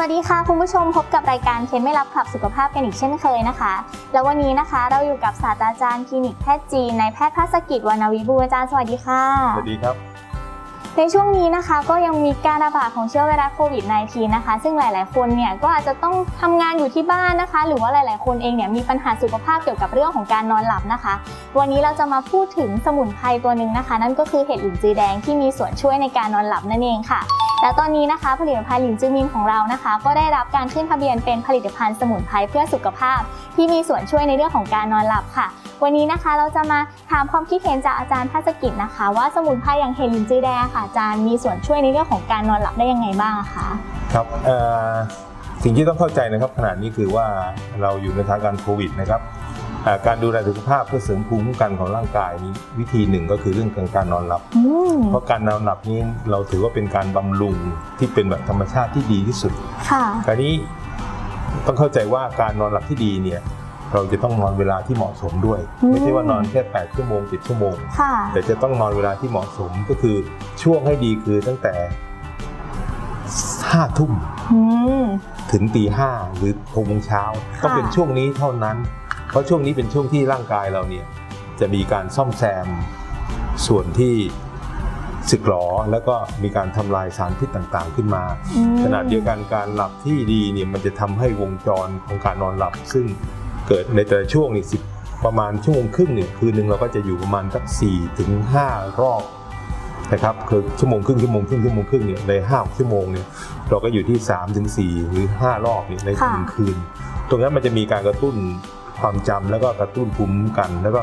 สวัสดีค่ะคุณผู้ชมพบกับรายการเคสไม่รับขับสุขภาพกันอีกเช่นเคยนะคะ แล้ววันนี้นะคะเราอยู่กับศาสตราจารย์คลินิกแพทย์จีนนายแพทย์ภาสกิจวรรณวิบูลย์อาจารย์สวัสดีค่ะ สวัสดีครับ ในช่วงนี้นะคะก็ยังมีการระบาดของเชื้อไวรัสโควิด -19 นะคะ ซึ่งหลาย ๆ คนเนี่ยก็อาจจะต้องทำงานอยู่ที่บ้านนะคะ หรือว่าหลาย ๆ คนเองเนี่ยมีปัญหาสุขภาพเกี่ยวกับเรื่องของการนอนหลับนะคะ วันนี้เราจะมาพูดถึงสมุนไพรตัวหนึ่งนะคะ นั่นก็คือเห็ดหลินจือแดงที่มีส่วนช่วยในการนอนหลับนั่นเองค่ะ และตอนนี้นะคะผลิตภัณฑ์หลินจือมินของเรานะคะ ก็ได้รับการขึ้นทะเบียนเป็นผลิตภัณฑ์สมุนไพรเพื่อสุขภาพ ที่มีส่วนช่วยในเรื่องของการนอนหลับค่ะ วันนี้นะคะเราจะมาถามความคิดเห็นจากอาจารย์ภาสกิจนะคะ ว่าสมุนไพรอย่างเห็ดหลินจือแดงค่ะอาจารย์มีส่วนช่วยในเรื่องของการนอนหลับได้ยังไงบ้างคะครับสิ่งที่ต้องเข้าใจนะครับขณะนี้คือว่าเราอยู่ในสถานการณ์โควิดนะครับ การดูแลสุขภาพเพื่อเสริมภูมิคุ้มกันของร่างกายนี้วิธีหนึ่งก็คือเรื่องของการนอนหลับอืมเพราะการนอนหลับนี้เราถือว่าเป็นการบำรุงที่เป็นแบบธรรมชาติที่ดีที่สุดค่ะคราวนี้ต้องเข้าใจว่าการนอนหลับที่ดีเนี่ยเราจะต้องนอนเวลาที่เหมาะสมด้วย ไม่ใช่ว่านอนแค่ 8 ชั่วโมง 10 ชั่วโมงค่ะแต่จะต้องนอนเวลาที่เหมาะสมก็คือช่วงให้ดีคือตั้งแต่ห้าทุ่มอืมถึงตีห้าหรือหกโมงเช้าค่ะต้องเป็นช่วงนี้เท่านั้น เพราะช่วงนี้เป็นช่วงที่ร่างกายเราเนี่ยจะมีการซ่อมแซมส่วนที่สึกหรอแล้วก็มีการทำลายสารพิษต่างๆ ขึ้นมาอืมขณะเดียวกันการหลับที่ดีเนี่ยมันจะทำให้วงจรของการนอนหลับ ซึ่งเกิดในแต่ละช่วงนี่สิประมาณชั่วโมงครึ่งเนี่ยคืนหนึ่งเราก็จะอยู่ประมาณสัก4ถึง5รอบนะครับคือชั่วโมงครึ่งชั่วโมงครึ่งชั่วโมงครึ่งเนี่ยในห้าชั่วโมงเนี่ยเราก็อยู่ที่3ถึง4หรือ 5 รอบเนี่ยในค่ะหนึ่งคืน ตรงนั้นมันจะมีการกระตุ้น ความจำแล้วก็กระตุ้นภูมิคุ้มกัน แล้วก็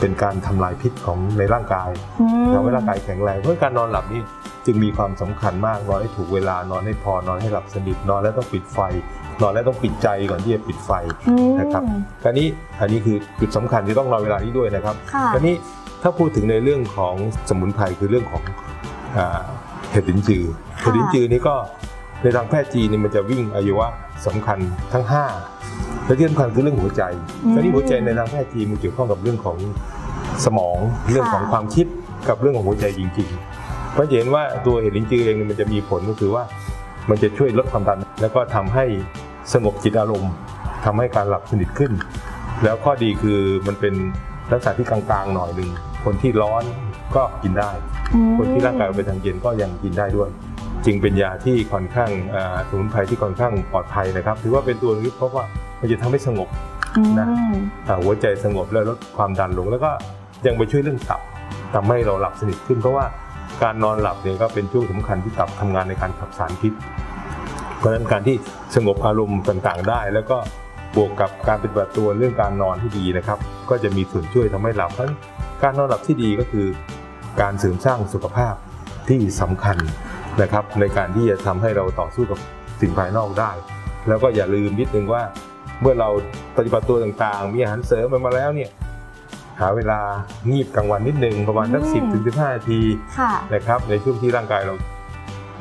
เป็นการทำลายพิษของในร่างกายอืมทำให้ร่างกายแข็งแรงเพราะการนอนหลับนี่จึงมีความสำคัญมากนอนให้ถูกเวลานอนให้พอนอนให้หลับสนิทนอนแล้วต้องปิดไฟ นอนแล้วต้องปิดใจก่อนที่จะปิดไฟอืมนะครับคราวนี้อันนี้คือจุดสำคัญที่ต้องนอนเวลานี้ด้วยนะครับค่ะคราวนี้ถ้าพูดถึงในเรื่องของสมุนไพรคือเรื่องของอ่าเห็ดลินจือค่ะเห็ดลินจือนี่ก็ในทางแพทย์จีนนี่มันจะวิ่งอายุวะสำคัญทั้งห้า และที่สำคัญคือเรื่องหัวใจอืมคราวนี้หัวใจในทางแพทย์จีนมันเกี่ยวข้องกับเรื่องของสมองเรื่องของความคิดกับเรื่องของหัวใจจริงๆ เพราะจะเห็นว่าตัวเห็ดลินจือเองเนี่ยมันจะมีผลก็คือว่ามันจะช่วยลดความดัน แล้วก็ทำให้สงบจิตอารมณ์ทำให้การหลับสนิทขึ้น แล้วข้อดีคือมันเป็นลักษณะที่กลางๆหน่อยหนึ่งคนที่ร้อนก็กินได้อืมคนที่ร่างกายไปทางเย็นก็ยังกินได้ด้วย จึงเป็นยาที่ค่อนข้างอ่าสมุนไพรที่ค่อนข้างปลอดภัยนะครับ ถือว่าเป็นตัวนึงเพราะว่า มันจะทำให้สงบอืมนะอ่าหัวใจสงบและลดความดันลงแล้วก็ยังไปช่วยเรื่องตับทำให้เราหลับสนิทขึ้นเพราะว่าการนอนหลับเนี่ยก็เป็นช่วงสำคัญที่ตับทำงานในการขับสารพิษเพราะฉะนั้นการที่สงบอารมณ์ต่างๆได้ แล้วก็บวกกับการปฏิบัติตัวเรื่องการนอนที่ดีนะครับ ก็จะมีส่วนช่วยทำให้หลับเพราะฉะนั้นการนอนหลับที่ดีก็คือ การเสริมสร้างสุขภาพที่สำคัญนะครับ ในการที่จะทำให้เราต่อสู้กับสิ่งภายนอกได้ แล้วก็อย่าลืมนิดนึงว่า เมื่อเราปฏิบัติตัวต่างๆ มีอาหารเสริมมันมาแล้วเนี่ยหาเวลางีบกลางวันนิดนึงประมาณสักอืมสิบถึงสิบห้านาทีค่ะนะครับในช่วงที่ร่างกายเรา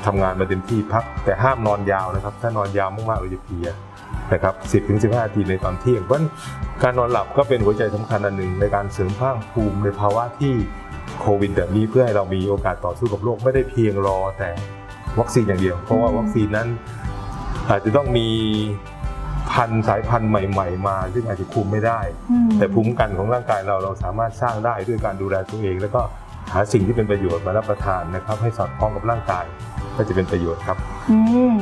ทำงานมาเต็มที่พัก แต่ห้ามนอนยาวนะครับ ถ้านอนยาวมากๆเราจะเพลียนะครับสิบถึงสิบห้านาทีในตอนเที่ยงเพราะฉะนั้นการนอนหลับก็เป็นหัวใจสำคัญอันหนึ่งในการเสริมสร้างภูมิในภาวะที่โควิดแบบนี้เพื่อให้เรามีโอกาสต่อสู้กับโรคไม่ได้เพียงรอแต่วัคซีนอย่างเดียว เพราะว่าวัคซีนนั้นอาจจะต้องมี พันธุ์สายพันธุ์ใหม่ ๆ มา ซึ่งอาจจะคุมไม่ได้ อืม แต่ภูมิคุ้มกันของร่างกายเราเราสามารถสร้างได้ด้วยการดูแลตัวเอง แล้วก็ หาสิ่งที่เป็นประโยชน์มารับประทานนะครับ ให้สอดคล้องกับร่างกาย ก็จะเป็นประโยชน์ครับ อืม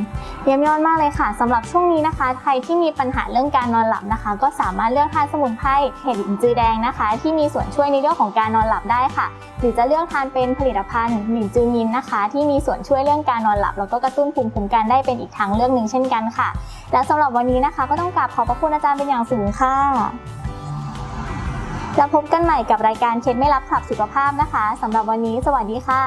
เยี่ยมยอดมากเลยค่ะสำหรับช่วงนี้นะคะ ใครที่มีปัญหาเรื่องการนอนหลับนะคะ ก็สามารถเลือกทานสมุนไพรเห็ดหลินจือแดงนะคะ ที่มีส่วนช่วยในเรื่องของการนอนหลับได้ค่ะ หรือจะเลือกทานเป็นผลิตภัณฑ์หลินจือมินนะคะ ที่มีส่วนช่วยเรื่องการนอนหลับ แล้วก็กระตุ้นภูมิคุ้มกันได้เป็นอีกทางเลือกหนึ่งเช่นกันค่ะ และสำหรับวันนี้นะคะ ก็ต้องกราบขอบพระคุณอาจารย์เป็นอย่างสูงค่ะ แล้วพบกันใหม่กับรายการเคสไม่รับขับสุขภาพนะคะสำหรับวันนี้ สวัสดีค่ะ